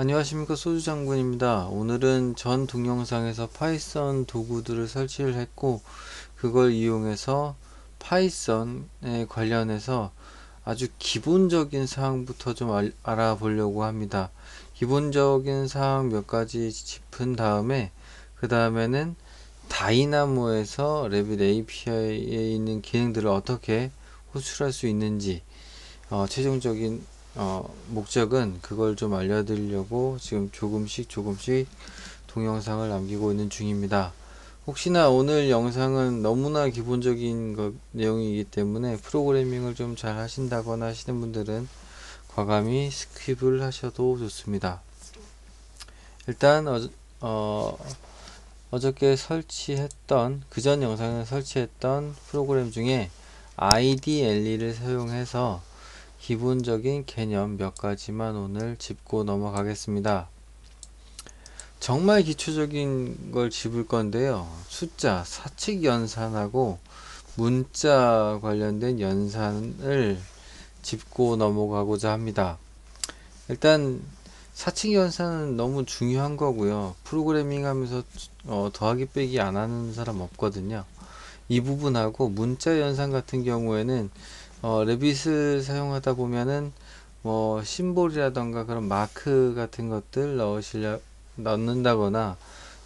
안녕하십니까 소주장군입니다. 오늘은 전 동영상에서 파이썬 도구들을 설치를 했고 그걸 이용해서 파이썬에 관련해서 아주 기본적인 사항부터 좀 알, 아보려고 합니다. 기본적인 사항 몇 가지 짚은 다음에 그 다음에는 다이나모에서 레빗 API에 있는 기능들을 어떻게 호출할 수 있는지 어, 최종적인 어, 목적은 그걸 좀 알려드리려고 지금 조금씩 조금씩 동영상을 남기고 있는 중입니다. 혹시나 오늘 영상은 너무나 기본적인 것, 내용이기 때문에 프로그래밍을 좀 잘 하신다거나 하시는 분들은 과감히 스킵을 하셔도 좋습니다. 일단 어, 어 어저께 설치했던 그전 영상에 설치했던 프로그램 중에 IDLE를 사용해서 기본적인 개념 몇 가지만 오늘 짚고 넘어가겠습니다. 정말 기초적인 걸 짚을 건데요. 숫자, 사칙 연산하고 문자 관련된 연산을 짚고 넘어가고자 합니다. 일단 사칙 연산은 너무 중요한 거고요. 프로그래밍 하면서 어, 더하기 빼기 안 하는 사람 없거든요. 이 부분하고 문자 연산 같은 경우에는 어, 레빗을 사용하다 보면은 뭐 심볼이라던가 그런 마크 같은 것들 넣으시려 넣는다거나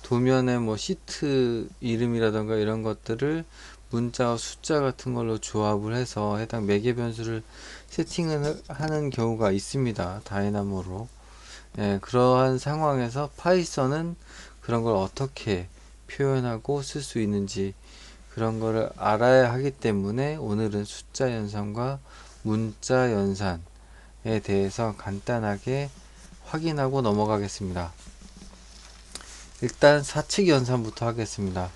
도면에 뭐 시트 이름이라던가 이런 것들을 문자와 숫자 같은 걸로 조합을 해서 해당 매개 변수를 세팅을 하는 경우가 있습니다. 다이나모로. 예, 그러한 상황에서 파이썬은 그런 걸 어떻게 표현하고 쓸 수 있는지 그런 거를 알아야 하기 때문에 오늘은 숫자 연산과 문자 연산에 대해서 간단하게 확인하고 넘어가겠습니다. 일단 사칙 연산부터 하겠습니다.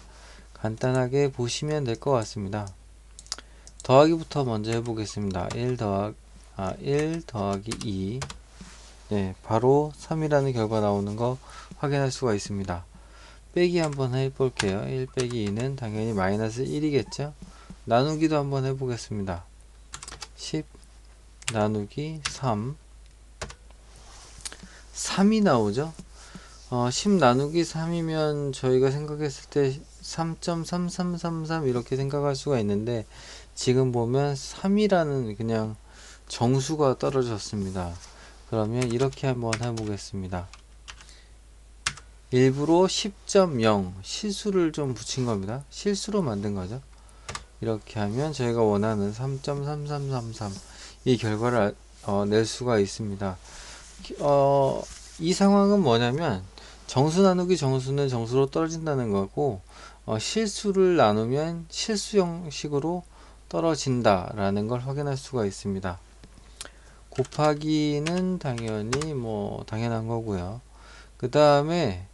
간단하게 보시면 될 것 같습니다. 더하기부터 먼저 해보겠습니다. 1 더하 아, 1 더하기 2 네, 바로 3이라는 결과 나오는 거 확인할 수가 있습니다. 빼기 한번 해볼게요. 1 빼기 2는 당연히 마이너스 1이겠죠? 나누기도 한번 해보겠습니다. 10 나누기 3 3이 나오죠? 어, 10 나누기 3이면 저희가 생각했을 때 3.3333 이렇게 생각할 수가 있는데 지금 보면 3이라는 그냥 정수가 떨어졌습니다. 그러면 이렇게 한번 해보겠습니다. 일부러 10.0 실수를 좀 붙인 겁니다. 실수로 만든 거죠. 이렇게 하면 저희가 원하는 3.3333 이 결과를 어, 낼 수가 있습니다. 어, 이 상황은 뭐냐면 정수 나누기 정수는 정수로 떨어진다는 거고 어, 실수를 나누면 실수 형식으로 떨어진다라는 걸 확인할 수가 있습니다. 곱하기는 당연히 뭐 당연한 거고요. 그 다음에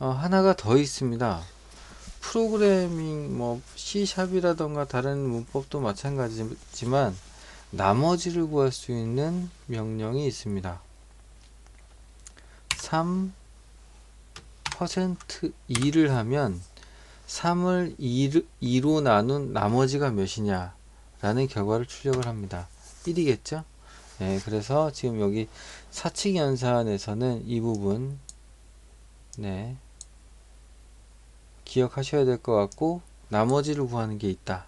어, 하나가 더 있습니다. 프로그래밍 뭐 C샵이라던가 다른 문법도 마찬가지지만 나머지를 구할 수 있는 명령이 있습니다. 3 2를 하면 3을 2, 로 나눈 나머지가 몇이냐 라는 결과를 출력을 합니다. 1이겠죠? 네, 그래서 지금 여기 사칙 연산에서는 이 부분 네, 기억하셔야 될 것 같고 나머지를 구하는 게 있다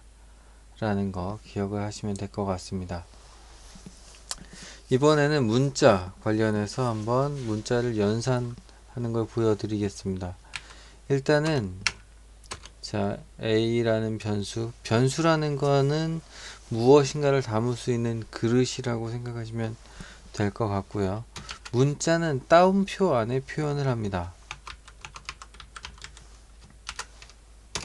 라는 거 기억을 하시면 될 것 같습니다. 이번에는 문자 관련해서 한번 문자를 연산하는 걸 보여드리겠습니다. 일단은 자 a라는 변수. 변수라는 거는 무엇인가를 담을 수 있는 그릇이라고 생각하시면 될 것 같고요. 문자는 따옴표 안에 표현을 합니다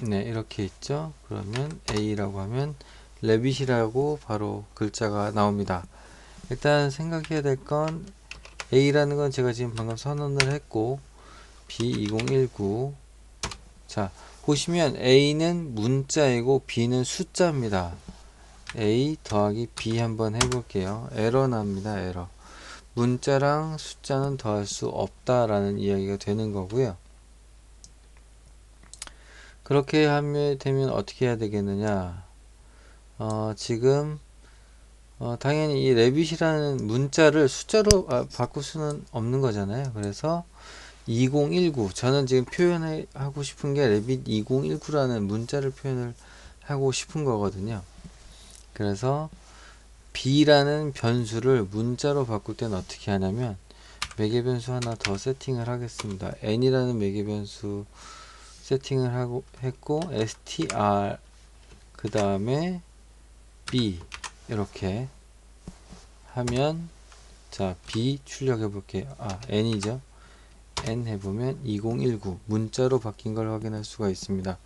네 이렇게 있죠. 그러면 A라고 하면 레빗이라고 바로 글자가 나옵니다. 일단 생각해야 될 건 A라는 건 제가 지금 방금 선언을 했고 B2019 자 보시면 A는 문자이고 B는 숫자입니다. A 더하기 B 한번 해볼게요. 에러 납니다 에러 문자랑 숫자는 더할 수 없다라는 이야기가 되는 거고요 그렇게 하면 되면 어떻게 해야 되겠느냐 어, 지금 어, 당연히 이 레빗이라는 문자를 숫자로 아, 바꿀 수는 없는 거잖아요. 그래서 2019 저는 지금 표현하고 싶은 게 레빗 2019라는 문자를 표현을 하고 싶은 거거든요. 그래서 b라는 변수를 문자로 바꿀 때는 어떻게 하냐면 매개 변수 하나 더 세팅을 하겠습니다. n이라는 매개 변수 세팅을 하고 했고 str 그 다음에 b 이렇게 하면 자 b 출력해 볼게요. 아 n이죠. n 해보면 2019 문자로 바뀐 걸 확인할 수가 있습니다.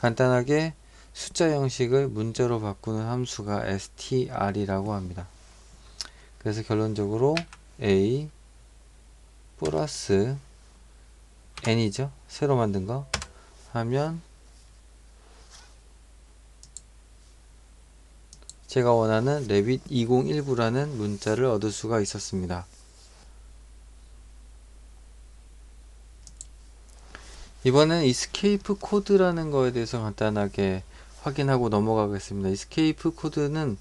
간단하게 숫자 형식을 문자로 바꾸는 함수가 str이라고 합니다. 그래서 결론적으로 a 플러스 n이죠. 새로 만든 거 하면 제가 원하는 레빗 2019라는 문자를 얻을 수가 있었습니다. 이번엔 이스케이프 코드라는 거에 대해서 간단하게 확인하고 넘어가겠습니다. 이스케이프 코드는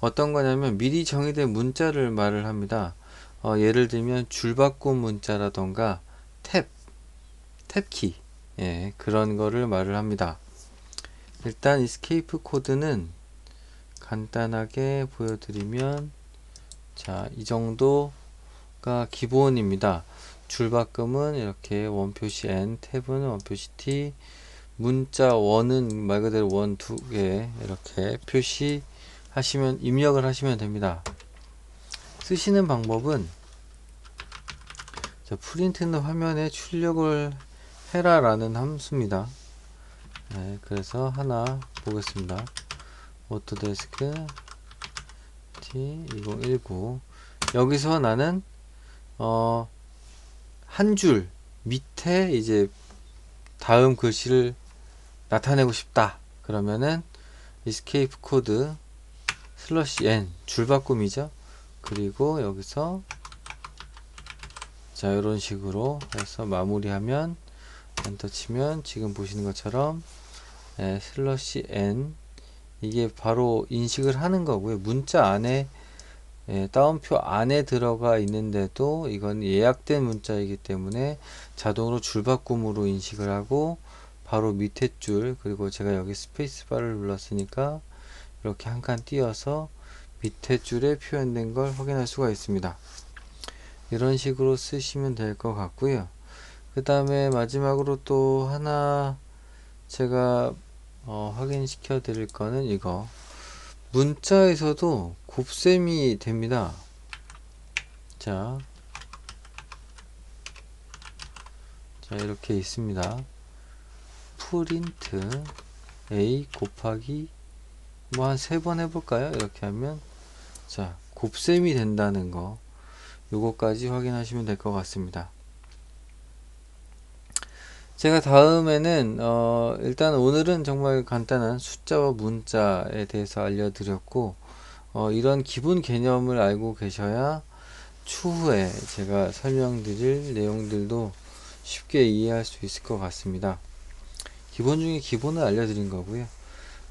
어떤 거냐면 미리 정의된 문자를 말을 합니다. 어, 예를 들면 줄바꿈 문자라던가 탭, 탭키 예, 그런 거를 말을 합니다. 일단 이스케이프 코드는 간단하게 보여드리면 자, 이 정도가 기본입니다. 줄바꿈은 이렇게 원표시 n, 탭은 원표시 t, 문자 원은 말 그대로 원 두 개 이렇게 표시하시면 입력을 하시면 됩니다. 쓰시는 방법은 자, 프린트는 화면에 출력을 해라 라는 함수입니다. 네, 그래서 하나 보겠습니다. 오토데스크 T2019 여기서 나는 어, 한 줄 밑에 이제 다음 글씨를 나타내고 싶다 그러면은 escape 코드 슬러시 n 줄바꿈이죠 그리고 여기서 자 이런 식으로 해서 마무리하면 엔터 치면 지금 보시는 것처럼 네, 슬러시 n 이게 바로 인식을 하는 거고요 문자 안에 예, 다운표 안에 들어가 있는데도 이건 예약된 문자이기 때문에 자동으로 줄바꿈으로 인식을 하고 바로 밑에 줄 그리고 제가 여기 스페이스바를 눌렀으니까 이렇게 한 칸 띄어서 밑에 줄에 표현된 걸 확인할 수가 있습니다. 이런 식으로 쓰시면 될 것 같고요. 그 다음에 마지막으로 또 하나 제가 어, 확인시켜 드릴 거는 이거 문자에서도 곱셈이 됩니다. 자, 자 이렇게 있습니다. 프린트 a 곱하기 뭐 한 세 번 해볼까요? 이렇게 하면 자 곱셈이 된다는 거 요거까지 확인하시면 될 것 같습니다. 제가 다음에는 어 일단 오늘은 정말 간단한 숫자와 문자에 대해서 알려드렸고 어 이런 기본 개념을 알고 계셔야 추후에 제가 설명드릴 내용들도 쉽게 이해할 수 있을 것 같습니다. 기본 중에 기본을 알려드린 거고요.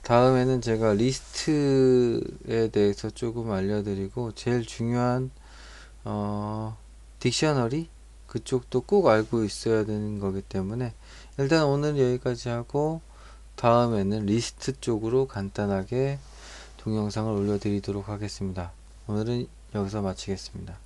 다음에는 제가 리스트에 대해서 조금 알려드리고 제일 중요한 어, 딕셔너리 그쪽도 꼭 알고 있어야 되는 거기 때문에 일단 오늘 여기까지 하고 다음에는 리스트 쪽으로 간단하게 동영상을 올려드리도록 하겠습니다. 오늘은 여기서 마치겠습니다.